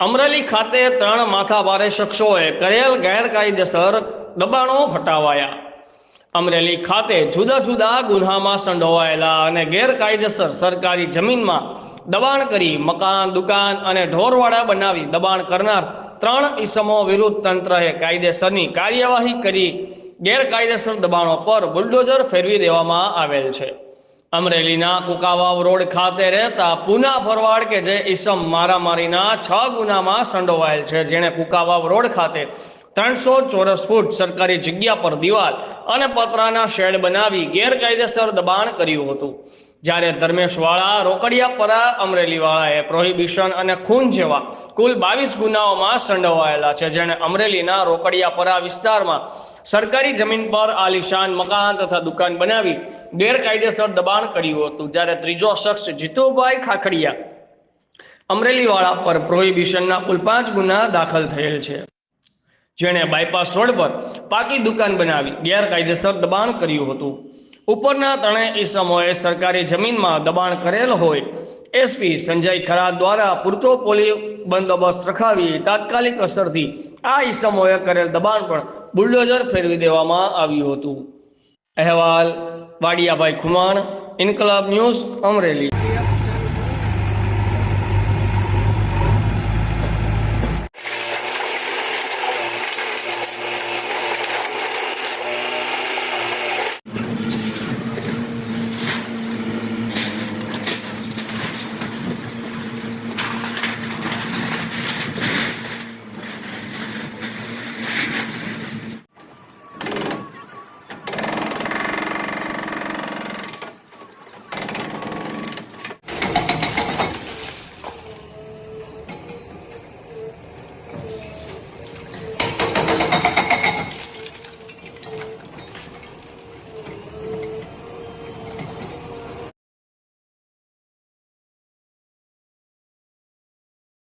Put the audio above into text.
અમરેલી ખાતે ત્રણ માથાભારે શખ્સોએ કરેલ ગેરકાયદેસર દબાણો હટાવાયા. અમરેલી ખાતે જુદા જુદા ગુન્હામાં સંડોવાયેલા અને ગેરકાયદેસર સરકારી જમીનમાં દબાણ કરી મકાન, દુકાન અને ઢોરવાડા બનાવી દબાણ કરનાર ત્રણ ઈસમો વિરુદ્ધ તંત્રએ કાયદેસરની કાર્યવાહી કરી ગેરકાયદેસર દબાણો પર બુલડોઝર ફેરવી દેવામાં આવેલ છે. અમરેલીના કુકાવાવ રોડ ખાતે રહેતા પૂના ભરવાડ કે જે ઈસમ મારામારીના છ ગુનામાં સંડોવાયેલ છે, જેણે કુકાવાવ રોડ ખાતે ત્રણસો ચોરસ ફૂટ સરકારી જગ્યા પર દિવાલ અને પતરાના શેડ બનાવી ગેરકાયદેસર દબાણ કર્યું હતું. જ્યારે ધર્મેશવાળા રોકડિયાપરા અમરેલીવાળાએ પ્રોહિબિશન અને ખૂન જેવા કુલ બાવીસ ગુનાઓમાં સંડોવાયેલા છે, જેણે અમરેલીના રોકડિયાપરા વિસ્તારમાં સરકારી જમીન પર આલિશાન મકાન તથા દુકાન બનાવી ગેરકાયદેસર દબાણ કર્યું હતું. જ્યારે ત્રીજો શખ્સ જીતુભાઈ ખાખડિયા અમરેલીવાળા પર પ્રોહિબિશનના કુલ પાંચ ગુના દાખલ થયેલ છે. જેણે બાયપાસ રોડ પર પાકી દુકાન બનાવી ગેરકાયદેસર દબાણ કર્યું હતું. ઉપરના ત્રણેય ઈસમોએ સરકારી જમીનમાં દબાણ કરેલ હોય, એસપી સંજય ખરા દ્વારા પૂરતો પોલીસ બંદોબસ્ત રખાવી તાત્કાલિક અસરથી આ ઈસમોએ કરેલ દબાણ પણ બુલડોઝર ફેરવી દેવામાં આવ્યું હતું. અહેવાલ વાડિયાભાઈ ખુમાણ ઇન્કલાબ ન્યૂઝ અમરેલી